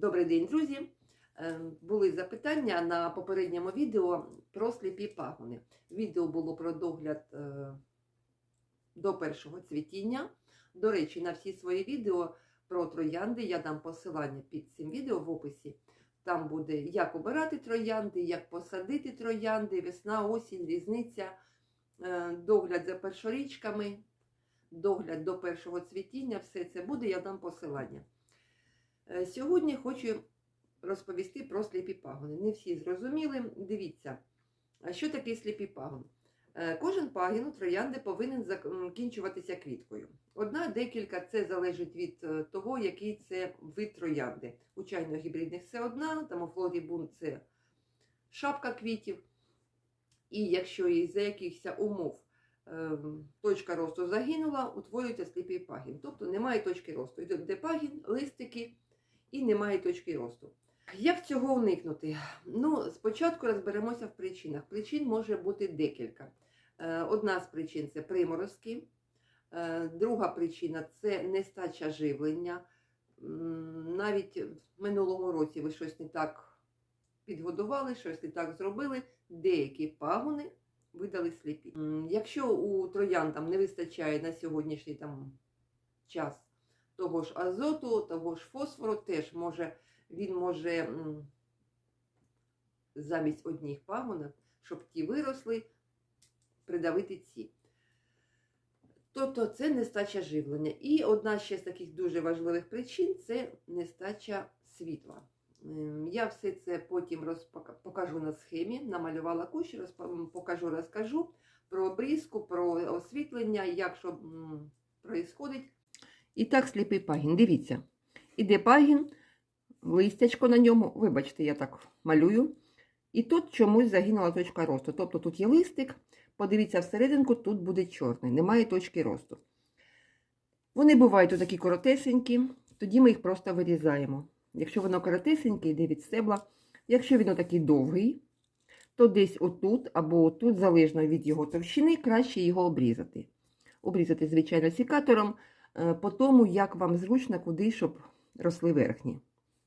Добрий день, друзі! Е, Були запитання на попередньому відео про сліпі пагони. Відео було про догляд е, до першого цвітіння. До речі, на всі свої відео про троянди я дам посилання під цим відео в описі. Там буде як обирати троянди, як посадити троянди, весна, осінь, різниця, е, догляд за першорічками, догляд до першого цвітіння. Все це буде, я дам посилання. Е, Сьогодні хочу розповісти про сліпі пагони. Не всі зрозуміли. Дивіться, що таке сліпі пагон? Е, Кожен пагін у троянди повинен закінчуватися квіткою. Одна, декілька це залежить від е, того, який це вид троянди. У чайно-гібридних це одна, там у флорібун це шапка квітів. І якщо із-за якихось умов е, точка росту загинула, утворюється сліпий пагін. Тобто немає точки росту. Йде пагін, листики і немає точки росту. Як цього уникнути? Ну, спочатку розберемося в причинах. Причин може бути декілька. Е, Одна з причин це приморозки, Е, друга причина це нестача живлення. Навіть в минулому році ви щось не так підгодували, щось не так зробили. Деякі пагони видали сліпі. Якщо у троян там не вистачає на сьогоднішній там час того ж азоту, того ж фосфору, теж може, він може замість одних пагонів, щоб ті виросли, придавити ці. Тобто це нестача живлення. І одна ще з таких дуже важливих причин це нестача світла. Ем, Я все це потім покажу на схемі, намалювала кущ, покажу, розкажу про обрізку, про освітлення, як що происходить. І так, сліпий пагін. Дивіться, іде пагін, листячко на ньому, вибачте, я так малюю. І тут чомусь загинула точка росту. Тобто тут є листик, подивіться всерединку, тут буде чорний, немає точки росту. Вони бувають такі коротесенькі, тоді ми їх просто вирізаємо. Якщо воно коротесеньке, йде від стебла. Якщо він такий довгий, то десь отут або отут, залежно від його товщини, краще його обрізати. Обрізати, звичайно, сікатором, по тому, як вам зручно, куди, щоб росли верхні.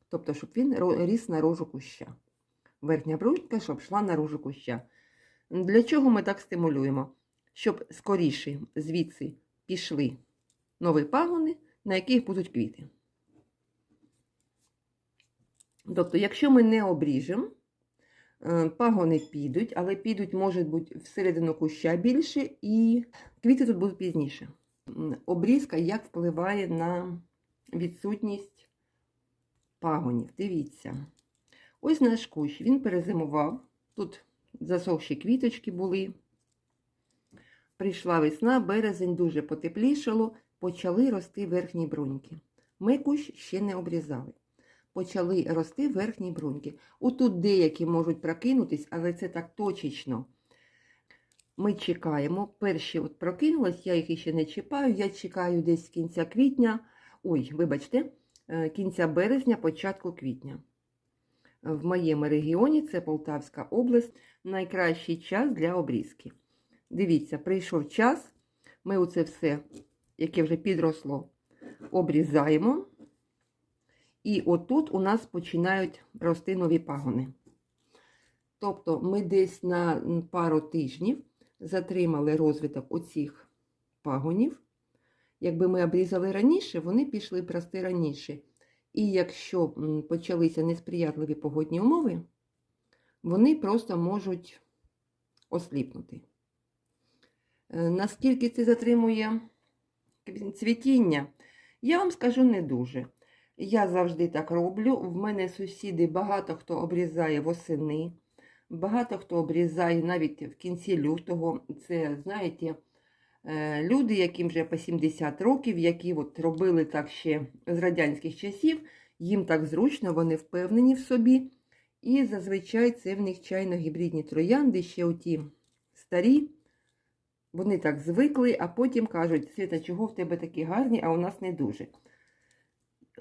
Тобто, щоб він ріс на рожу куща. Верхня брунька, щоб йшла на рожу куща. Для чого ми так стимулюємо? Щоб скоріше звідси пішли нові пагони, на яких будуть квіти. Тобто, якщо ми не обріжемо, е, пагони підуть, але підуть, може бути, всередину куща більше, і квіти тут будуть пізніше. Обрізка як впливає на відсутність пагонів. Дивіться. Ось наш кущ, він перезимував. Тут засохші квіточки були. Прийшла весна, березень дуже потеплішало, почали рости верхні бруньки. Ми кущ ще не обрізали. Почали рости верхні бруньки. Отут деякі можуть прокинутись, але це так точечно. Ми чекаємо. Перші от прокинулись, я їх ще не чіпаю. Я чекаю десь кінця квітня, ой, вибачте, е, кінця березня, початку квітня. В моєму регіоні це Полтавська область, найкращий час для обрізки. Дивіться, прийшов час, ми оце все, яке вже підросло, обрізаємо. І отут у нас починають рости нові пагони. Тобто ми десь на пару тижнів затримали розвиток оцих пагонів. Якби ми обрізали раніше, вони пішли б рости раніше. І якщо почалися несприятливі погодні умови, вони просто можуть осліпнути. Е, Наскільки це затримує цвітіння, я вам скажу не дуже. Я завжди так роблю. В мене сусіди багато хто обрізає восени, багато хто обрізає навіть в кінці лютого. Це, знаєте, е, люди, яким вже по 70 років, які от робили так ще з радянських часів, їм так зручно, вони впевнені в собі. І зазвичай це в них чайно-гібридні троянди, ще оті старі. Вони так звикли, а потім кажуть, Свята, чого в тебе такі гарні, а у нас не дуже.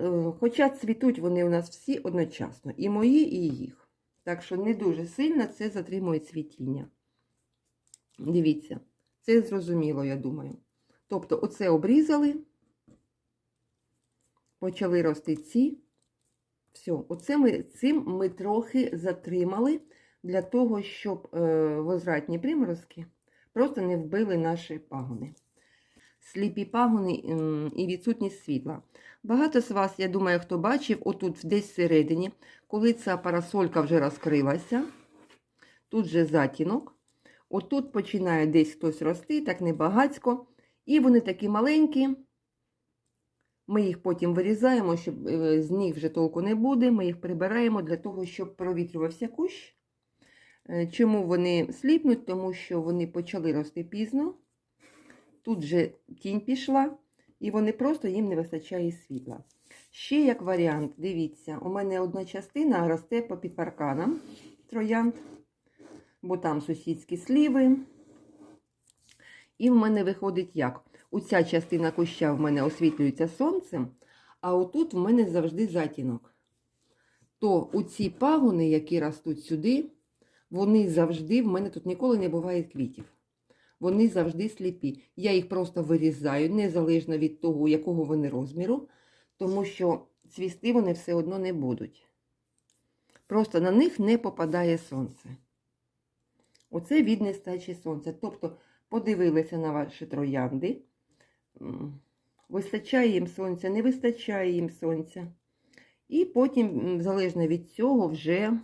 Е, Хоча цвітуть вони у нас всі одночасно, і мої, і їх. Так що не дуже сильно це затримує цвітіння. Дивіться, це зрозуміло, я думаю. Тобто, оце обрізали, почали рости ці, Все, оце ми, цим ми трохи затримали для того, щоб е, возвратні приморозки просто не вбили наші пагони. Сліпі пагони і відсутність світла. Багато з вас, я думаю, хто бачив, отут десь всередині, коли ця парасолька вже розкрилася, тут же затінок, отут починає десь хтось рости, так небагацько, і вони такі маленькі. Ми їх потім вирізаємо, щоб е, з них вже толку не буде. Ми їх прибираємо для того, щоб провітрювався кущ. Е, Чому вони сліпнуть? Тому що вони почали рости пізно. Тут же тінь пішла, і вони просто їм не вистачає світла. Ще як варіант, дивіться, у мене одна частина росте по під парканам троянд, бо там сусідські сліви. І в мене виходить як? Оця частина куща в мене освітлюється сонцем, а отут в мене завжди затінок. То у ці пагони, які ростуть сюди, вони завжди, в мене тут ніколи не буває квітів. Вони завжди сліпі. Я їх просто вирізаю, незалежно від того, якого вони розміру, тому що цвісти вони все одно не будуть. Просто на них не попадає сонце. Оце від нестачі сонця. Тобто, подивилися на ваші троянди. Вистачає їм сонця, не вистачає їм сонця. І потім, залежно від цього, вже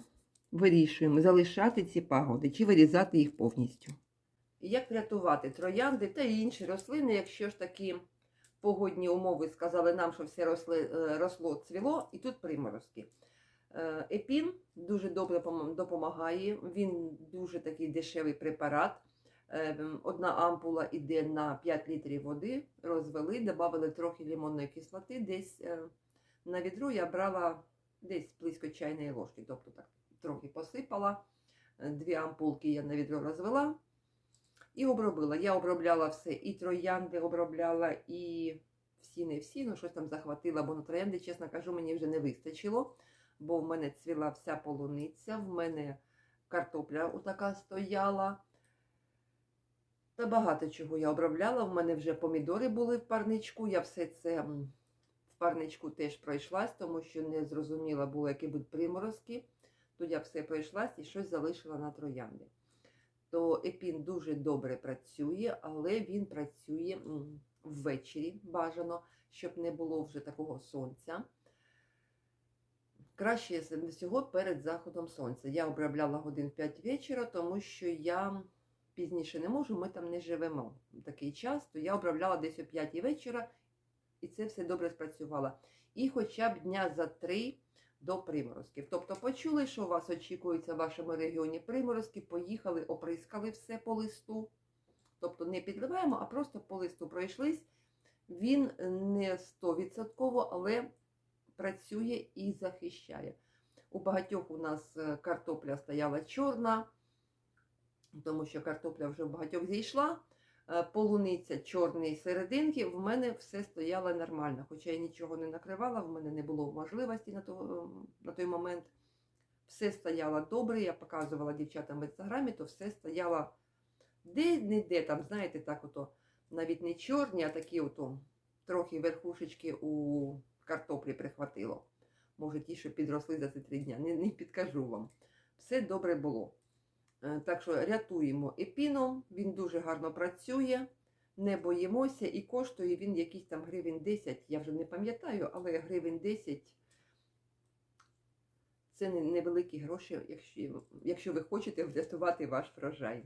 вирішуємо, залишати ці пагоди чи вирізати їх повністю. Як врятувати троянди та інші рослини, якщо ж такі погодні умови сказали нам, що все росли, е, росло, цвіло, і тут приморозки. Е, Епін дуже добре допомагає, він дуже такий дешевий препарат. Е, Одна ампула йде на 5 літрів води, розвели, додали трохи лимонної кислоти. Десь на відро я брала десь близько чайної ложки, тобто так трохи посипала. Дві ампулки я на відро розвела і обробила. Я обробляла все, і троянди обробляла, і всі не всі, ну щось там захватила, бо на троянди, чесно кажу, мені вже не вистачило, бо в мене цвіла вся полуниця, в мене картопля отака стояла. Та багато чого я обробляла. В мене вже помідори були в парничку. Я все це в парничку теж пройшлась, тому що не зрозуміла було, які будуть приморозки. То я все пройшлась і щось залишила на троянди. То епін дуже добре працює, але він працює ввечері бажано, щоб не було вже такого сонця. Краще всього перед заходом сонця. Я обробляла годин 5 вечора, тому що я пізніше не можу, ми там не живемо такий час, то я обробляла десь о 5 вечора, і це все добре спрацювало. І хоча б дня за три до приморозків. Тобто почули, що у вас очікується в вашому регіоні приморозки, поїхали, оприскали все по листу. Тобто не підливаємо, а просто по листу пройшлись. Він не 100%, але працює і захищає. У багатьох у нас е, картопля стояла чорна, тому що картопля вже в багатьох зійшла. Е, Полуниця чорної серединки, в мене все стояло нормально. Хоча я нічого не накривала, в мене не було можливості на, то, на той момент. Все стояло добре, я показувала дівчатам в інстаграмі, то все стояло де-не-де, там, знаєте, так ото, навіть не чорні, а такі ото, трохи верхушечки у картоплі прихватило. Може, ті, що підросли за ці три дня, не, не підкажу вам. Все добре було. Е, Так що рятуємо епіном, він дуже гарно працює, не боїмося і коштує він якийсь там гривень 10, я вже не пам'ятаю, але гривень 10 це невеликі гроші, якщо, якщо ви хочете врятувати ваш врожай.